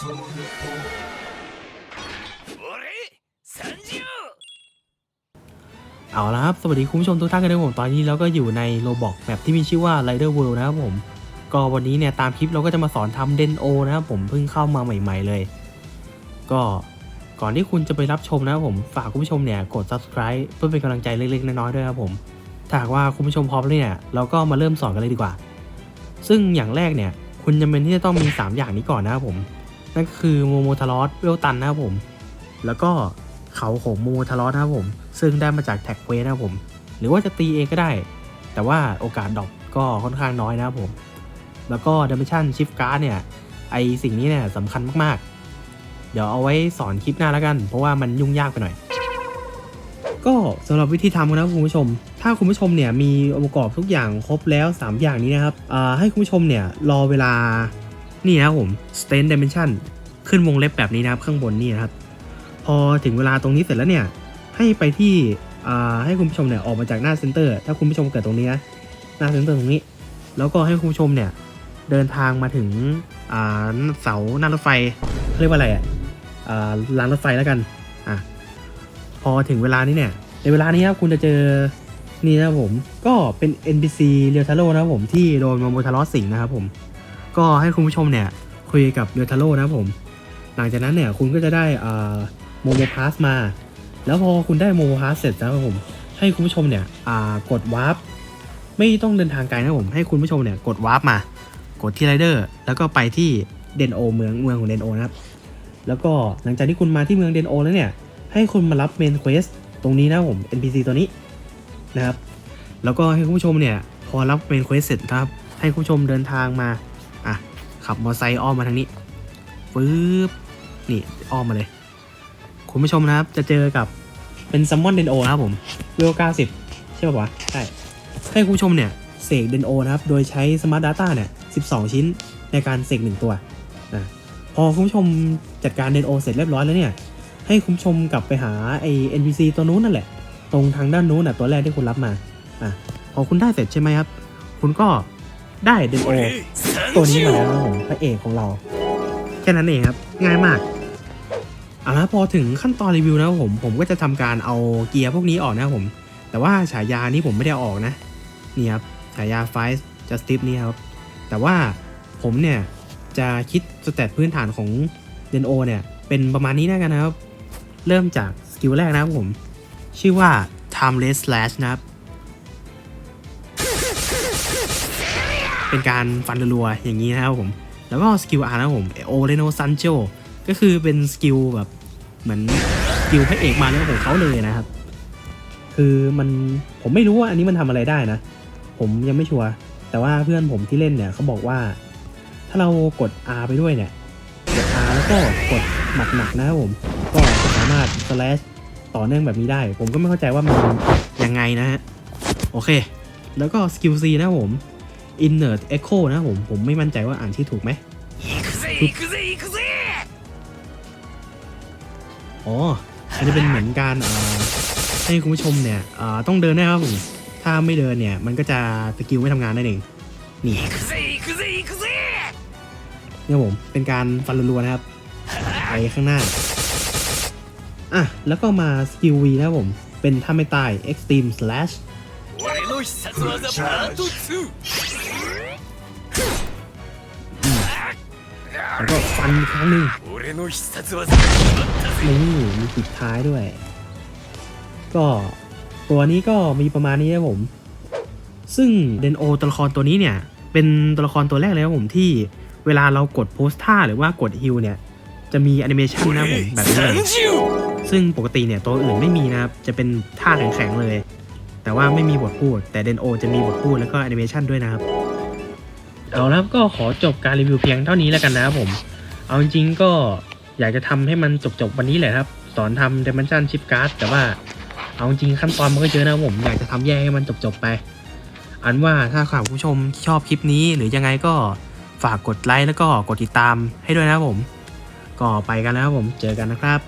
เอาละครับ สวัสดีคุณผู้ชมทุกท่านกันด้วยผมตอนนี้เราก็อยู่ในโลบอกแมปที่มีชื่อว่า Rider World นะครับผม ก็วันนี้เนี่ยตามคลิปเราก็จะมาสอนทำเดนโอนะครับผมเพิ่งเข้ามาใหม่ ๆเลย ก็ก่อนที่คุณจะไปรับชมนะครับผมฝากคุณผู้ชมเนี่ยกด subscribe เพื่อเป็นกำลังใจเล็กๆน้อยๆด้วยครับผมถ้าหากว่าคุณผู้ชมพร้อมเลยเนี่ยเราก็มาเริ่มสอนกันเลยดีกว่า ซึ่งอย่างแรกเนี่ย คุณจำเป็นที่จะต้องมี 3 อย่างนี้ก่อนนะครับผม นั่นคือโมโมทารอสเวลตันนะครับผม แล้วก็เขาโขงโมโมทารอสนะครับผม ซึ่งได้มาจากแท็กเควสนะครับผม หรือว่าจะตีเองก็ได้ แต่ว่าโอกาสดรอปก็ค่อนข้างน้อยนะครับผม แล้วก็ดิเมชันชิฟการ์ดเนี่ย ไอสิ่งนี้เนี่ยสำคัญมากๆ เดี๋ยวเอาไว้สอนคลิปหน้าแล้วกัน เพราะว่ามันยุ่งยากไปหน่อยก็สำหรับวิธีทำนะครับคุณผู้ชม ถ้าคุณผู้ชมเนี่ยมีองค์ประกอบทุกอย่างครบแล้ว 3 อย่างนี้นะครับให้คุณผู้ชมเนี่ยรอเวลา นี่นะครับผม Stain Dimension ขึ้นวงเล็บแบบนี้นะครับข้างบนนี่นะครับ พอถึงเวลาตรงนี้เสร็จแล้วเนี่ย ให้ไปที่ให้คุณผู้ชมเนี่ยออกมาจากหน้าเซ็นเตอร์ ถ้าคุณผู้ชมเกิดตรงนี้นะหน้าเซ็นเตอร์ตรงนี้ แล้วก็ให้คุณผู้ชมเนี่ยเดินทางมาถึงเสาหน้ารถไฟเขาเรียกว่าอะไรอะรางรถไฟแล้วกันอะพอถึงเวลานี้เนี่ยในเวลานี้ครับคุณจะเจอนี่นะครับผมก็เป็น NPC เรียวทาโร่นะครับผมที่โดนโมโมทารอสสิงนะครับผม ก็ให้คุณผู้ชมเนี่ยคุยกับเรียวทาโร่นะครับผม หลังจากนั้นเนี่ยคุณก็จะได้โมโมพาสมา แล้วพอคุณได้โมโมพาสเสร็จนะครับผม ให้คุณผู้ชมเนี่ยกดวาร์ปไม่ต้องเดินทางไกลนะผม ให้คุณผู้ชมเนี่ยกดวาร์ปมา กดที่ไรเดอร์แล้วก็ไปที่เดนโอเมืองเมืองของเดนโอนะครับ แล้วก็หลังจากที่คุณมาที่เมืองเดนโอแล้วเนี่ยให้คุณมารับเมนเควสตรงนี้นะครับผม NPC ตัวนี้นะครับ แล้วก็ให้คุณผู้ชมเนี่ยพอรับเมนเควสเสร็จนะครับ ให้คุณผู้ชมเดินทางมา ขับมอเตอร์ไซค์อ้อมมาทางนี้ปึ๊บนี่อ้อมมาเลย คุณผู้ชมนะครับ จะเจอกับเป็นซัมมอนเดนโอนะครับผมเวล90ใช่ป่าวะใช่ให้คุณผู้ชมเนี่ยเสกเดนโอนะครับ โดยใช้สมาร์ท Data เนี่ย12ชิ้นในการเสก1ตัวนะพอคุณผู้ชมจัดการเดนโอเสร็จเรียบร้อยแล้วเนี่ย ให้คุณผู้ชมกลับไปหาไอ NPC ตัวนู้นนั่นแหละ ตรงทางด้านนู้นน่ะตัวแรกที่คุณรับมาอะพอคุณได้เสร็จใช่ไหมครับ คุณก็ ได้เดนโอตัวนี้มาแล้วนะครับผมพระเอกของเรา แค่นั้นเองครับ ง่ายมากเอาละพอถึงขั้นตอนรีวิวนะครับผม ผมก็จะทำการเอาเกียร์พวกนี้ออกนะครับผม แต่ว่าฉายานี้ผมไม่ได้เอาออกนะนี่ครับฉายาไฟส์จัสติฟนี่ครับ แต่ว่าผมเนี่ย จะคิดสเตตพื้นฐานของเดนโอเนี่ย เป็นประมาณนี้นะกันนะครับ เริ่มจากสกิลแรกนะครับผม ชื่อว่า timeless slash นะครับ เป็นการฟันรัวๆอย่างนี้นะครับผม แล้วก็สกิลอาร์นะครับผมโอเรโนซันโจก็คือเป็นสกิลแบบเหมือนสกิลพระเอกมาเรื่องของเขาเลยนะครับ คือมันผมไม่รู้ว่าอันนี้มันทำอะไรได้นะ ผมยังไม่ชัวร์แต่ว่าเพื่อนผมที่เล่นเนี่ยเขาบอกว่า ถ้าเรากด R ไปด้วยเนี่ยกด R แล้วก็กดหนักๆนะครับผม ก็สามารถ slash ต่อเนื่องแบบนี้ได้ ผมก็ไม่เข้าใจว่ามันยังไงนะฮะ โอเค แล้วก็สกิล C นะครับผม Inert Echo นะผม ผมไม่มั่นใจว่าอ่านที่ถูกไหมอ๋ออันนี้เป็นเหมือนการให้คุณผู้ชมเนี่ยต้องเดินนะครับผม ถ้าไม่เดินเนี่ย มันก็จะสกิลไม่ทำงานนั่นเอง นี่เนี่ยผม เป็นการฟันรัวๆนะครับ ไปข้างหน้า อะ แล้วก็มาสกิลวีนะครับผม เป็นถ้าไม่ตาย Extreme Slash แล้วก็ฟันครั้งหนึ่งนี่มีปิดท้ายด้วย ก็ตัวนี้ก็มีประมาณนี้ครับผม ซึ่งเดนโอตัวละครตัวนี้เนี่ย เป็นตัวละครตัวแรกเลยครับผมที่เวลาเรากดโพสท่าหรือว่ากดฮิลเนี่ย จะมีแอนิเมชันนะผมแบบนี้ซึ่งปกติเนี่ยตัวอื่นไม่มีนะครับจะเป็นท่าแข็งๆเลย แต่ว่าไม่มีบทพูด แต่เดนโอจะมีบทพูดแล้วก็แอนิเมชันด้วยนะครับ เอาละครับก็ขอจบการรีวิวเพียงเท่านี้แล้วกันนะครับผม เอาจริงๆก็อยากจะทำให้มันจบๆวันนี้แหละครับ สอนทำ Dimension Chip Card แต่ว่าเอาจริงขั้นตอนมันก็เยอะนะผมอยากจะทำแยกให้มันจบๆไป อันว่าถ้าคุณผู้ชมชอบคลิปนี้หรือยังไงก็ฝากกดไลค์แล้วก็กดติดตามให้ด้วยนะครับผม ก็ไปกันแล้วครับผมเจอกันนะครับ